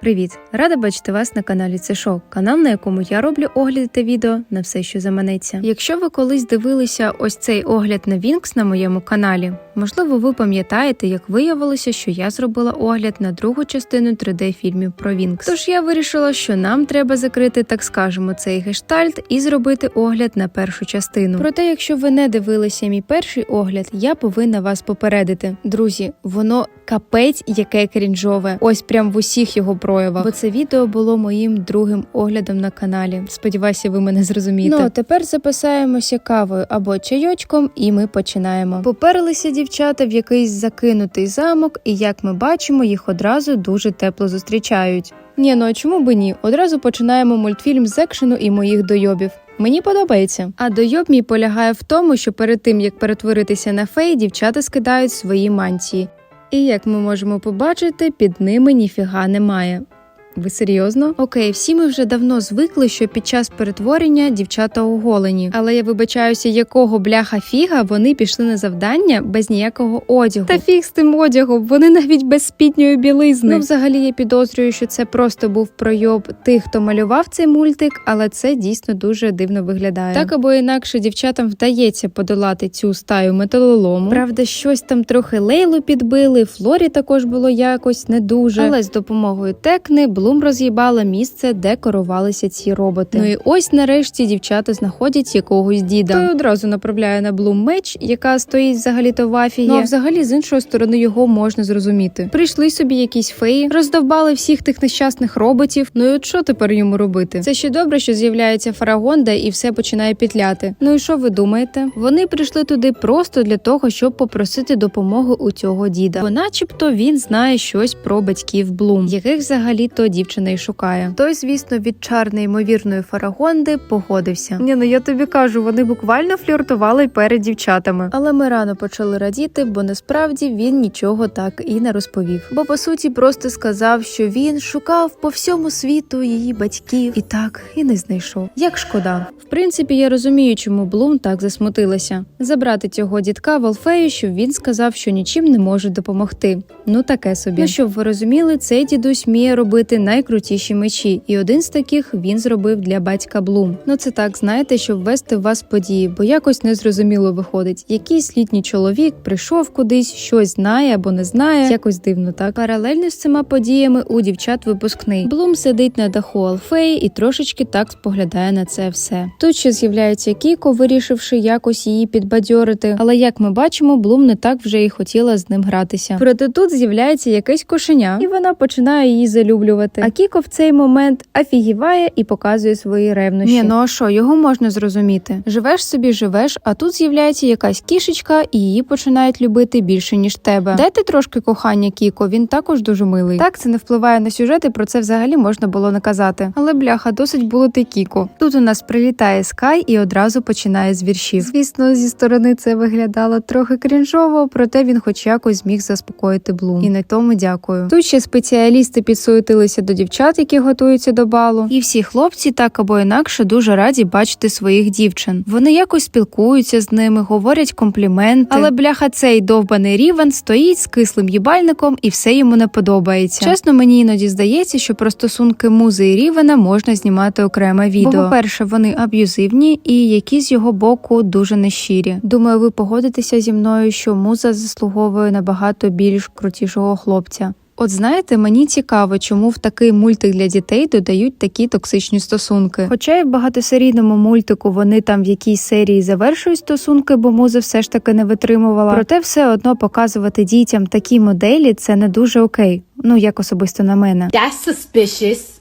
Привіт! Рада бачити вас на каналі Це Шо, канал, на якому я роблю огляди та відео на все, що заманеться. Якщо ви колись дивилися ось цей огляд на Вінкс на моєму каналі, можливо, ви пам'ятаєте, як виявилося, що я зробила огляд на другу частину 3D-фільмів про Вінкс. Тож я вирішила, що нам треба закрити, так скажемо, цей гештальт і зробити огляд на першу частину. Проте, якщо ви не дивилися мій перший огляд, я повинна вас попередити. Друзі, воно капець яке крінжове. Ось прям в усіх його проявах. Бо це відео було моїм другим оглядом на каналі. Сподіваюся, ви мене зрозумієте. Ну а тепер записаємося кавою або чайочком, і ми починаємо. Поперлися дівчата в якийсь закинутий замок, і як ми бачимо, їх одразу дуже тепло зустрічають. Ні, ну а чому би ні? Одразу починаємо мультфільм з екшену і моїх дойобів. Мені подобається. А дойоб мій полягає в тому, що перед тим як перетворитися на фей, дівчата скидають свої мантії. І як ми можемо побачити, під ними ніфіга немає. Ви серйозно? Окей, всі ми вже давно звикли, що під час перетворення дівчата оголені. Але я вибачаюся, якого бляха фіга вони пішли на завдання без ніякого одягу. Та фіг з тим одягом, вони навіть без спідньої білизни. Ну, взагалі, я підозрюю, що це просто був пройоб тих, хто малював цей мультик, але це дійсно дуже дивно виглядає. Так або інакше дівчатам вдається подолати цю стаю металолому. Правда, щось там трохи лейлу підбили, Флорі також було якось не дуже. Але з допомогою текни Блум роз'їбала місце, де керувалися ці роботи. Ну і ось нарешті дівчата знаходять якогось діда. Той одразу направляє на Блум меч, яка стоїть взагалі-то в афігі. Ну а взагалі з іншої сторони його можна зрозуміти. Прийшли собі якісь феї, роздовбали всіх тих нещасних роботів. Ну і от що тепер йому робити? Це ще добре, що з'являється Фарагонда і все починає пітляти. Ну і що ви думаєте? Вони прийшли туди просто для того, щоб попросити допомоги у цього діда. Бо, начебто, він знає щось про батьків Блум, яких взагалі то дівчина й шукає. Той, звісно, від чар неймовірної Фарагонди погодився. Ні, ну я тобі кажу, вони буквально фліртували перед дівчатами. Але ми рано почали радіти, бо насправді він нічого так і не розповів. Бо по суті просто сказав, що він шукав по всьому світу її батьків і так і не знайшов. Як шкода. В принципі, я розумію, чому Блум так засмутилася. Забрати цього дітка Волфею, щоб він сказав, що нічим не може допомогти. Ну таке собі. Ну щоб ви розуміли, цей дідусь вміє робити найкрутіші мечі, і один з таких він зробив для батька Блум. Ну це так, знаєте, щоб ввести в вас події, бо якось незрозуміло виходить. Якийсь літній чоловік прийшов кудись, щось знає або не знає. Якось дивно, так паралельно з цими подіями у дівчат випускний. Блум сидить на даху Алфеї і трошечки так споглядає на це все. Тут ще з'являється Кіко, вирішивши якось її підбадьорити. Але як ми бачимо, Блум не так вже і хотіла з ним гратися. Проте тут з'являється якесь кошеня, і вона починає її залюблювати. А Кіко в цей момент афігіває і показує свої ревнощі. Ні, ну а що, його можна зрозуміти. Живеш собі, живеш, а тут з'являється якась кішечка, і її починають любити більше ніж тебе. Дайте трошки кохання Кіко, він також дуже милий. Так це не впливає на сюжет, і про це взагалі можна було не казати. Але бляха, досить було ти Кіко. Тут у нас прилітає Скай і одразу починає з віршів. Звісно, зі сторони це виглядало трохи крінжово, проте він хоч якось зміг заспокоїти Блум. І на тому дякую. Тут ще спеціалісти підсуетилися до дівчат, які готуються до балу. І всі хлопці так або інакше дуже раді бачити своїх дівчин. Вони якось спілкуються з ними, говорять компліменти. Але бляха, цей довбаний рівен стоїть з кислим їбальником і все йому не подобається. Чесно, мені іноді здається, що про стосунки музи і рівена можна знімати окреме відео. По-перше, вони аб'юзивні і які з його боку дуже нещирі. Думаю, ви погодитеся зі мною, що муза заслуговує набагато більш крутішого хлопця. От знаєте, мені цікаво, чому в такий мультик для дітей додають такі токсичні стосунки. Хоча і в багатосерійному мультику вони там в якійсь серії завершують стосунки, бо муза все ж таки не витримувала. Проте все одно показувати дітям такі моделі це не дуже окей. Ну як особисто на мене. That's suspicious.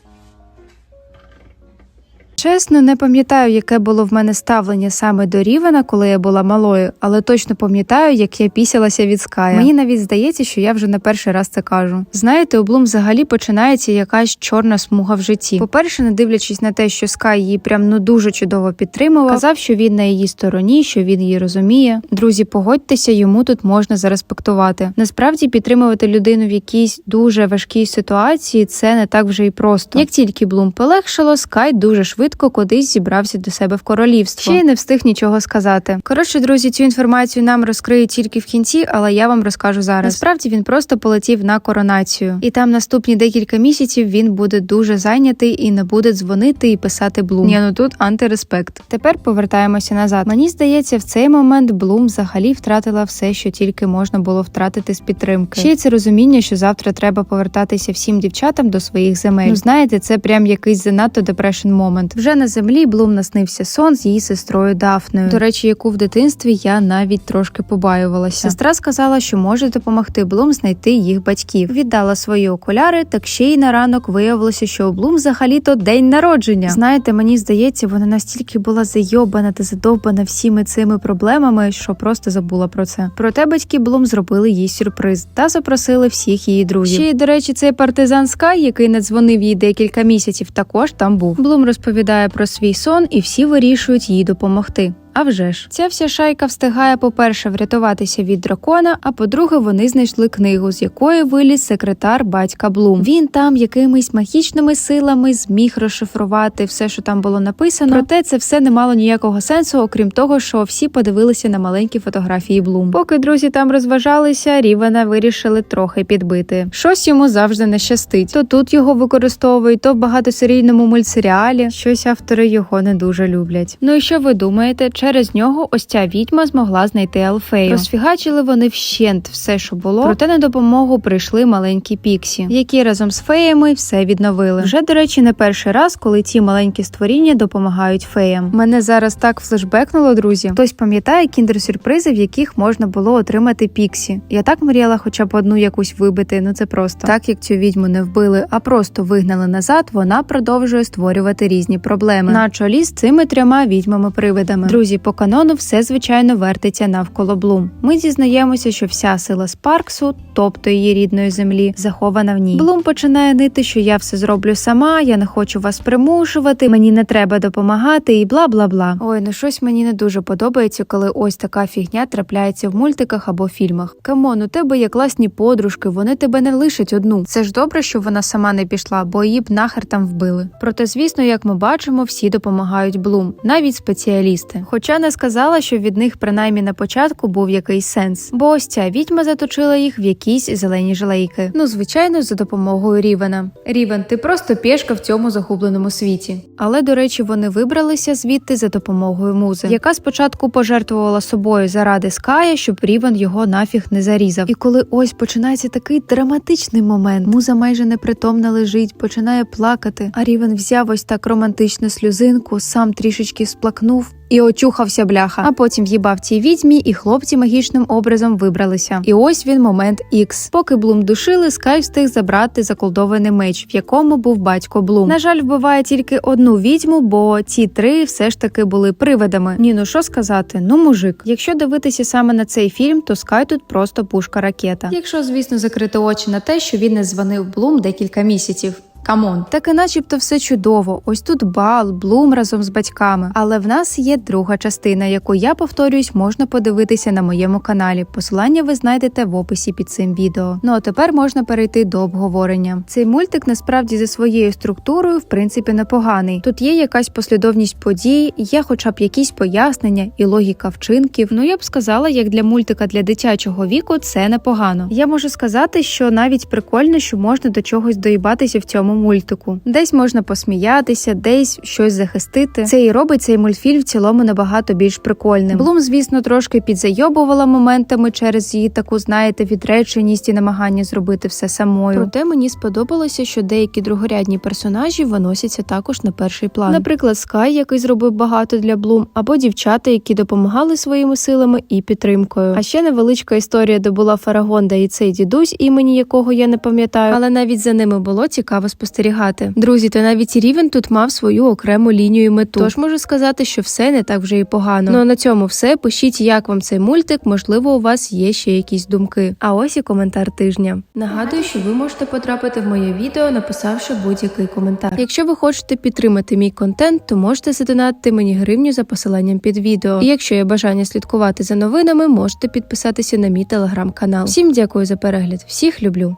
Чесно, не пам'ятаю, яке було в мене ставлення саме до Рівена, коли я була малою, але точно пам'ятаю, як я пісялася від Ская. Мені навіть здається, що я вже не перший раз це кажу. Знаєте, у Блум взагалі починається якась чорна смуга в житті. По-перше, не дивлячись на те, що Скай її прям ну дуже чудово підтримував, казав, що він на її стороні, що він її розуміє. Друзі, погодьтеся, йому тут можна зареспектувати. Насправді підтримувати людину в якійсь дуже важкій ситуації це не так вже й просто. Як тільки Блум полегшало, Скай дуже швидко швидко кудись зібрався до себе в королівство. Ще й не встиг нічого сказати. Коротше, друзі, цю інформацію нам розкриють тільки в кінці, але я вам розкажу зараз. Насправді він просто полетів на коронацію, і там наступні декілька місяців він буде дуже зайнятий і не буде дзвонити і писати Блум. Ні, ну тут антиреспект. Тепер повертаємося назад. Мені здається, в цей момент Блум взагалі втратила все, що тільки можна було втратити з підтримки. Ще й це розуміння, що завтра треба повертатися всім дівчатам до своїх земель. Ну знаєте, це прям якийсь занадто депрешн момент. Вже на землі Блум наснився сон з її сестрою Дафнею. До речі, яку в дитинстві я навіть трошки побаювалася. Сестра сказала, що може допомогти Блум знайти їх батьків. Віддала свої окуляри, так ще й на ранок виявилося, що у Блум взагалі-то день народження. Знаєте, мені здається, вона настільки була зайобана та задовбана всіми цими проблемами, що просто забула про це. Проте батьки Блум зробили їй сюрприз та запросили всіх її друзів. Ще й, до речі, цей партизан Скай, який не дзвонив їй декілька місяців, також там був. Блум розповідає про свій сон, і всі вирішують їй допомогти. А вже ж, ця вся шайка встигає, по-перше, врятуватися від дракона, а по-друге, вони знайшли книгу, з якої виліз секретар батька Блум. Він там якимись магічними силами зміг розшифрувати все, що там було написано. Проте це все не мало ніякого сенсу, окрім того, що всі подивилися на маленькі фотографії Блум. Поки друзі там розважалися, Рівена вирішили трохи підбити. Щось йому завжди не щастить. То тут його використовують, то в багатосерійному мультсеріалі. Щось автори його не дуже люблять. Ну і що ви думаєте? Через нього ось ця відьма змогла знайти Алфею. Розфігачили вони вщент все, що було. Проте на допомогу прийшли маленькі піксі, які разом з феями все відновили. Вже до речі, не перший раз, коли ці маленькі створіння допомагають феям. Мене зараз так флешбекнуло, друзі. Хтось пам'ятає кіндер-сюрпризи, в яких можна було отримати піксі. Я так мріяла, хоча б одну якусь вибити. Ну це просто так як цю відьму не вбили, а просто вигнали назад. Вона продовжує створювати різні проблеми на чолі з цими трьома відьмами-привидами. Друзі, по канону все звичайно вертиться навколо Блум. Ми дізнаємося, що вся сила Спарксу, тобто її рідної землі, захована в ній. Блум починає нити, що я все зроблю сама, я не хочу вас примушувати, мені не треба допомагати і бла бла бла. Ой, ну щось мені не дуже подобається, коли ось така фігня трапляється в мультиках або фільмах. Камон, у тебе є класні подружки, вони тебе не лишать одну. Це ж добре, що вона сама не пішла, бо її б нахер там вбили. Проте, звісно, як ми бачимо, всі допомагають Блум, навіть спеціалісти. Хоча не сказала, що від них принаймні на початку був якийсь сенс, бо ось ця відьма заточила їх в якісь зелені жилейки. Ну, звичайно, за допомогою Рівена. Рівен, ти просто пішка в цьому загубленому світі. Але до речі, вони вибралися звідти за допомогою музи, яка спочатку пожертвувала собою заради Ская, щоб Рівен його нафіг не зарізав. І коли ось починається такий драматичний момент, муза майже непритомна лежить, починає плакати. А Рівен взяв ось так романтичну сльозинку, сам трішечки сплакнув. І очухався бляха, а потім в'їбав цій відьмі, і хлопці магічним образом вибралися. І ось він момент ікс. Поки Блум душили, Скай встиг забрати заколдований меч, в якому був батько Блум. На жаль, вбиває тільки одну відьму, бо ці три все ж таки були привидами. Ні, ну що сказати, ну мужик. Якщо дивитися саме на цей фільм, то Скай тут просто пушка ракета. Якщо, звісно, закрити очі на те, що він не дзвонив Блум декілька місяців. Камон, так і начебто все чудово. Ось тут бал, блум разом з батьками. Але в нас є друга частина, яку я повторююсь, можна подивитися на моєму каналі. Посилання ви знайдете в описі під цим відео. Ну а тепер можна перейти до обговорення. Цей мультик насправді за своєю структурою, в принципі, непоганий. Тут є якась послідовність подій, є, хоча б якісь пояснення і логіка вчинків. Ну я б сказала, як для мультика для дитячого віку це непогано. Я можу сказати, що навіть прикольно, що можна до чогось доїбатися в цьому мультику. Десь можна посміятися, десь щось захистити. Це і робить цей мультфільм в цілому набагато більш прикольним. Блум, звісно, трошки підзайобувала моментами через її таку, знаєте, відреченість і намагання зробити все самою. Проте мені сподобалося, що деякі другорядні персонажі виносяться також на перший план. Наприклад, Скай, який зробив багато для Блум, або дівчата, які допомагали своїми силами і підтримкою. А ще невеличка історія, де була Фарагонда і цей дідусь, імені якого я не пам'ятаю, але навіть за ними було цікаво спостерігати. Друзі, та навіть рівень тут мав свою окрему лінію і мету. Тож можу сказати, що все не так вже і погано. Ну а на цьому все. Пишіть, як вам цей мультик. Можливо, у вас є ще якісь думки. А ось і коментар тижня. Нагадую, що ви можете потрапити в моє відео, написавши будь-який коментар. Якщо ви хочете підтримати мій контент, то можете задонатити мені гривню за посиланням під відео. І якщо є бажання слідкувати за новинами, можете підписатися на мій телеграм-канал. Всім дякую за перегляд, всіх люблю.